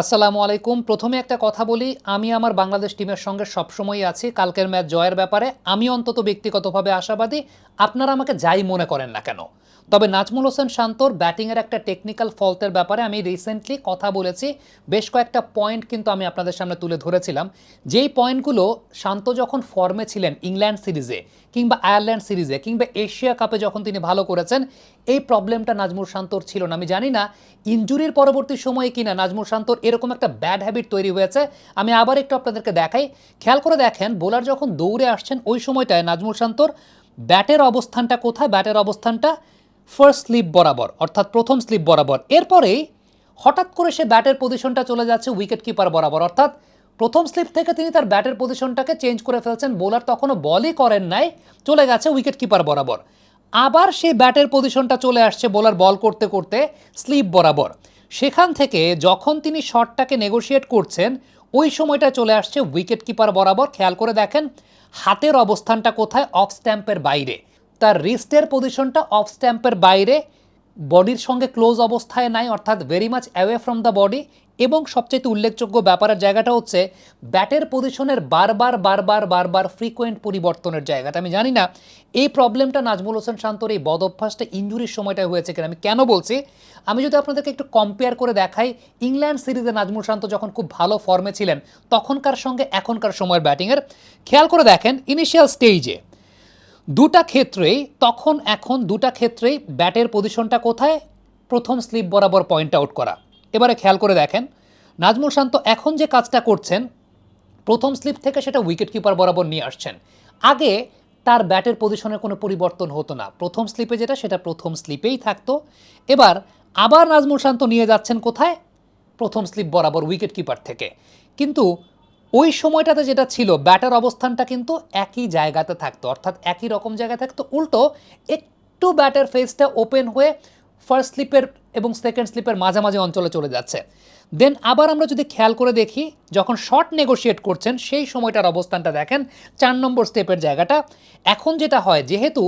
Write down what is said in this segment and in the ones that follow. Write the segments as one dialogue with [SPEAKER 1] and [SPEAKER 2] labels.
[SPEAKER 1] আসসালামু আলাইকুম। প্রথমে একটা কথা বলি, আমি আমার বাংলাদেশ টিমের সঙ্গে সবসময়ই আছি। কালকের ম্যাচ জয়ের ব্যাপারে আমি অন্তত ব্যক্তিগতভাবে আশাবাদী, আপনারা আমাকে যাই মনে করেন না কেন। তবে নাজমুল হোসেন শান্তর ব্যাটিংয়ের একটা টেকনিক্যাল ফল্টের ব্যাপারে আমি রিসেন্টলি কথা বলেছি, বেশ কয়েকটা পয়েন্ট কিন্তু আমি আপনাদের সামনে তুলে ধরেছিলাম। যেই পয়েন্টগুলো শান্ত যখন ফর্মে ছিলেন ইংল্যান্ড সিরিজে কিংবা আয়ারল্যান্ড সিরিজে কিংবা এশিয়া কাপে যখন তিনি ভালো করেছেন, এই প্রবলেমটা নাজমুর শান্তর ছিল না। আমি জানি না ইনজুরির পরবর্তী সময়ে কিনা নাজমুর শান্তর এরকম একটা ব্যাড হ্যাবিট তৈরি হয়েছে। আমি আবার একটু আপনাদেরকে দেখাই। খেয়াল করে দেখেন, বোলার যখন দৌড়ে আসছেন, ওই সময়টায় নাজমুর শান্তর ব্যাটের অবস্থানটা কোথায়? ব্যাটের অবস্থানটা ফার্স্ট স্লিপ বরাবর, অর্থাৎ প্রথম স্লিপ বরাবর। এরপরেই হঠাৎ করে সে ব্যাটের পজিশনটা চলে যাচ্ছে উইকেট কিপার বরাবর, অর্থাৎ প্রথম স্লিপ থেকে তিনি তার ব্যাটের পজিশনটাকে চেঞ্জ করে ফেলছেন। বোলার তখনও বলই করেন নাই, চলে গেছে উইকেট কিপার বরাবর। আবার সেই ব্যাটের পজিশনটা চলে আসছে বোলার বল করতে করতে স্লিপ বরাবর। সেখান থেকে যখন তিনি শটটাকে নেগোশিয়েট করছেন, ওই সময়টা চলে আসছে উইকেট কিপার বরাবর। খেয়াল করে দেখেন, হাতের অবস্থানটা কোথায়? অফ স্ট্যাম্পের বাইরে। তার রিস্টের পজিশনটা অফ স্ট্যাম্পের বাইরে। বডির সঙ্গে ক্লোজ অবস্থায় নাই, অর্থাৎ very much away from the body এবং সবচেয়ে উল্লেখযোগ্য ব্যাপারের জায়গাটা হচ্ছে ব্যাটের পজিশনের বারবার বারবার বারবার ফ্রিকোয়েন্ট পরিবর্তনের জায়গাটা। আমি জানি না, এই প্রবলেমটা নাজমুল হোসেন শান্তর এই বদ অভ্যাসটা ইঞ্জুরির সময়টা হয়েছে কিনা, আমি কেন বলছি? আমি যদি আপনাদেরকে একটু কম্পেয়ার করে দেখাই ইংল্যান্ড সিরিজে নাজমুল শান্ত যখন খুব ভালো ফর্মে ছিলেন, তখনকার সঙ্গে এখনকার সময়ের ব্যাটিংয়ের খেয়াল করে দেখেন ইনিশিয়াল স্টেজে দুটা ক্ষেত্রেই তখন, এখন দুটা ক্ষেত্রেই ব্যাটের পজিশনটা কোথায়? প্রথম স্লিপ বরাবর পয়েন্ট আউট করা। এবারে খেয়াল করে দেখেন, নাজমুল শান্ত এখন যে কাজটা করছেন, প্রথম স্লিপ থেকে সেটা উইকেট কিপার বরাবর নিয়ে আসছেন। আগে তার ব্যাটের পজিশনে কোনো পরিবর্তন হতো না। প্রথম স্লিপে যেটা, সেটা প্রথম স্লিপেই থাকতো। এবার আবার নাজমুল শান্ত নিয়ে যাচ্ছেন কোথায়? প্রথম স্লিপ বরাবর উইকেট কিপার থেকে। কিন্তু ওই সময়টাতে যেটা ছিল, ব্যাটার অবস্থানটা কিন্তু একই জায়গাতে থাকতো, অর্থাৎ একই রকম জায়গায় থাকতো। উল্টো, একটু ব্যাটার ফেসটা ওপেন হয়ে ফার্স্ট স্লিপের এবং সেকেন্ড স্লিপের মাঝামাঝি অঞ্চলে চলে যাচ্ছে। দেন আবার আমরা যদি খেয়াল করে দেখি, যখন শর্ট নেগোশিয়েট করছেন, সেই সময়টার অবস্থানটা দেখেন, চার নম্বর স্টেপের জায়গাটা। এখন যেটা হয়, যেহেতু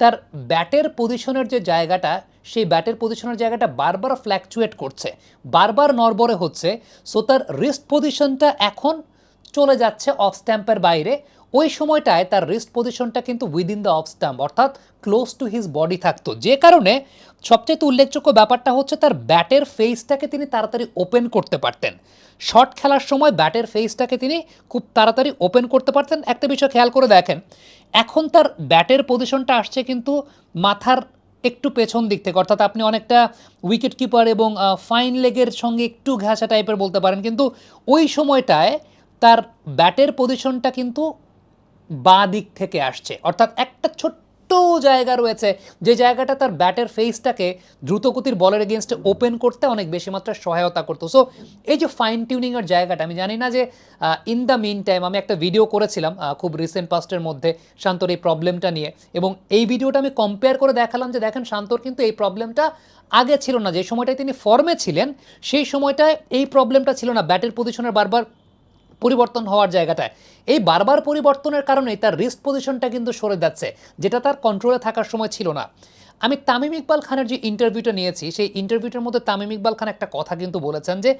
[SPEAKER 1] তার ব্যাটের পজিশনের যে জায়গাটা, সেই ব্যাটের পজিশনের জায়গাটা বারবার ফ্ল্যাকচুয়েট করছে, বারবার নরবরে হচ্ছে সো তার রিস্ট পজিশনটা এখন চলে যাচ্ছে অফ স্ট্যাম্পের বাইরে। ওই সময়টায় তার রিস্ট পজিশনটা কিন্তু উইদিন দ্য অফ স্ট্যাম্প অর্থাৎ ক্লোজ টু হিজ বডি থাকতো। যে কারণে সবচেয়ে উল্লেখযোগ্য ব্যাপারটা হচ্ছে তার ব্যাটের ফেসটাকে তিনি তাড়াতাড়ি ওপেন করতে পারতেন। শর্ট খেলার সময় ব্যাটের ফেসটাকে তিনি খুব তাড়াতাড়ি ওপেন করতে পারতেন। একটা বিষয় খেয়াল করে দেখেন, এখন তার ব্যাটের পজিশনটা আসছে কিন্তু মাথার একটু পেছন দিক থেকে, অর্থাৎ আপনি অনেকটা উইকেট কিপার এবং ফাইন লেগের সঙ্গে একটু ঘেঁষা টাইপের বলতে পারেন। কিন্তু ওই সময়টায় তার ব্যাটের পজিশনটা কিন্তু বাঁ দিক থেকে আসছে। অর্থাৎ একটা ছোট্ট জায়গা রয়েছে, যে জায়গাটা তার ব্যাটের ফেসটাকে দ্রুতগতির বলের এগেনস্টে ওপেন করতে অনেক বেশি মাত্রায় সহায়তা করতো। সো এই যে ফাইন টিউনিংয়ের জায়গাটা, আমি জানি না যে ইন দ্য মিন টাইম আমি একটা ভিডিও করেছিলাম খুব রিসেন্ট পাস্টের মধ্যে শান্তর এই প্রবলেমটা নিয়ে। এবং এই ভিডিওটা আমি কম্পেয়ার করে দেখালাম যে, দেখেন শান্তর কিন্তু এই প্রবলেমটা আগে ছিল না। যে সময়টায় তিনি ফর্মে ছিলেন, সেই সময়টায় এই প্রবলেমটা ছিল না। ব্যাটের পজিশনের বারবার পরিবর্তন হওয়ার জায়গাটায়। এই বারবার পরিবর্তনের কারণে তার রিস্ক পজিশনটা কিন্তু সরে যাচ্ছে, যেটা তার কন্ট্রোলে থাকার সময় ছিল না। আমি তামিম ইকবাল খানের যে ইন্টারভিউটা নিয়েছি, সেই ইন্টারভিউটার মধ্যে তামিম ইকবাল খান একটা কথা কিন্তু বলেছেন যে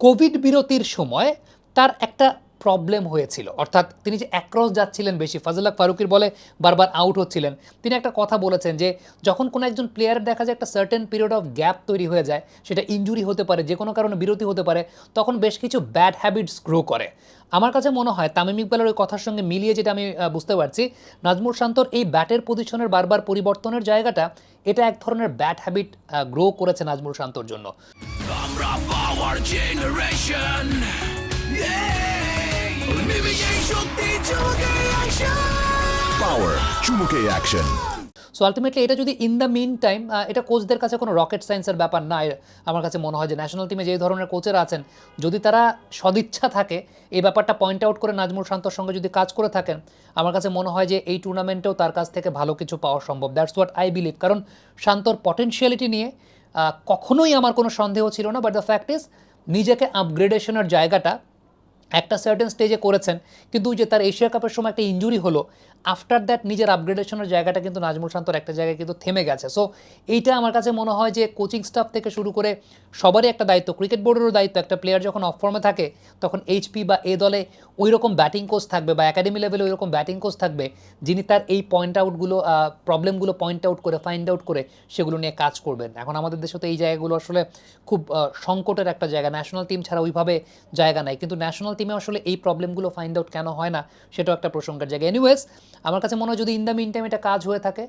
[SPEAKER 1] কোভিড বিরতির সময় তার একটা প্রবলেম হয়েছিল। অর্থাৎ তিনি যে অ্যাক্রস যাচ্ছিলেন বেশি, ফাজলাক ফারুকির বলে বারবার আউট হচ্ছিলেন। তিনি একটা কথা বলেছেন যে, যখন কোনো একজন প্লেয়ারের দেখা যায় একটা সার্টেন পিরিয়ড অফ গ্যাপ তৈরি হয়ে যায়, সেটা ইনজুরি হতে পারে, যে কোনো কারণে বিরতি হতে পারে, তখন বেশ কিছু ব্যাড হ্যাবিটস গ্রো করে। আমার কাছে মনে হয় তামিম ইকবালের ওই কথার সঙ্গে মিলিয়ে যেটা আমি বুঝতে পারছি, নাজমুল শান্তর এই ব্যাটের পজিশনের বারবার পরিবর্তনের জায়গাটা, এটা এক ধরনের ব্যাড হ্যাবিট গ্রো করেছে নাজমুল শান্তর জন্য।
[SPEAKER 2] আমরা পাওয়ার জেনারেশন
[SPEAKER 3] Power. চুমুকে অ্যাকশন
[SPEAKER 1] সো আলটিমেটলি এটা যদি ইন দ্য মিন টাইম এটা কোচদের কাছে কোনো রকেট সায়েন্সের ব্যাপার না আমার কাছে মনে হয় যে ন্যাশনাল টিমে যে ধরনের কোচেরা আছেন, যদি তারা সদিচ্ছা থাকে, এই ব্যাপারটা পয়েন্ট আউট করে নাজমুল শান্তর সঙ্গে যদি কাজ করে থাকেন, আমার কাছে মনে হয় যে এই টুর্নামেন্টেও তার কাছ থেকে ভালো কিছু পাওয়া সম্ভব। দ্যাটস হোয়াট আই বিলিভ কারণ শান্তর পটেনশিয়ালিটি নিয়ে কখনোই আমার কোনো সন্দেহ ছিল না বাট দ্য ফ্যাক্ট ইজ নিজেকে আপগ্রেডেশনের জায়গাটা একটা সার্টেন স্টেজে করেছেন, কিন্তু যে তার এশিয়া কাপের সময় একটা ইঞ্জুরি হলো আফটার দ্যাট নিজের আপগ্রেডেশনের জায়গাটা কিন্তু নাজমুল শান্তর একটা জায়গায় কিন্তু থেমে গেছে। সো এইটা আমার কাছে মনে হয় যে কোচিং স্টাফ থেকে শুরু করে সবারই একটা দায়িত্ব ক্রিকেট বোর্ডেরও দায়িত্ব, একটা প্লেয়ার যখন অফ ফর্মে থাকে, তখন এইচপি বা এ দলে ওই রকম ব্যাটিং কোচ থাকবে বা একাডেমি লেভেলে ওই রকম ব্যাটিং কোচ থাকবে, যিনি তার এই পয়েন্ট আউটগুলো প্রবলেমগুলো পয়েন্ট আউট করে ফাইন্ড আউট করে সেগুলো নিয়ে কাজ করবেন। এখন আমাদের দেশে তো এই জায়গাগুলো আসলে খুব সংকটের একটা জায়গা। ন্যাশনাল টিম ছাড়া ওইভাবে জায়গা নাই। কিন্তু ন্যাশনাল টিমে আসলে এই প্রবলেমগুলো ফাইন্ড আউট কেন হয় না, সেটাও একটা প্রসঙ্গের জায়গা। এনিওয়েজ আমার কাছে মনে হয় যদি ইন টাইম এটা কাজ হয়ে থাকে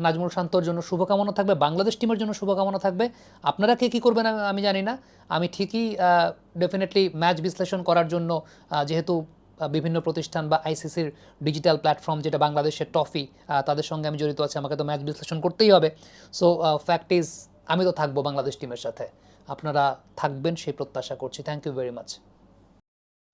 [SPEAKER 1] নাজমুল শান্তর জন্য শুভকামনা থাকবে, বাংলাদেশ টিমের জন্য শুভকামনা থাকবে। আপনারা কে কী করবেন আমি- জানি না। আমি ঠিকই ডেফিনেটলি ম্যাচ বিশ্লেষণ করার জন্য যেহেতু বিভিন্ন প্রতিষ্ঠান বা আইসিসির ডিজিটাল প্ল্যাটফর্ম যেটা বাংলাদেশের টফি তাদের সঙ্গে আমি জড়িত আছি, আমাকে তো ম্যাচ বিশ্লেষণ করতেই হবে। সো ফ্যাক্ট ইজ আমি তো থাকব বাংলাদেশ টিমের সাথে। আপনারা থাকবেন, সেই প্রত্যাশা করছি। Thank you very much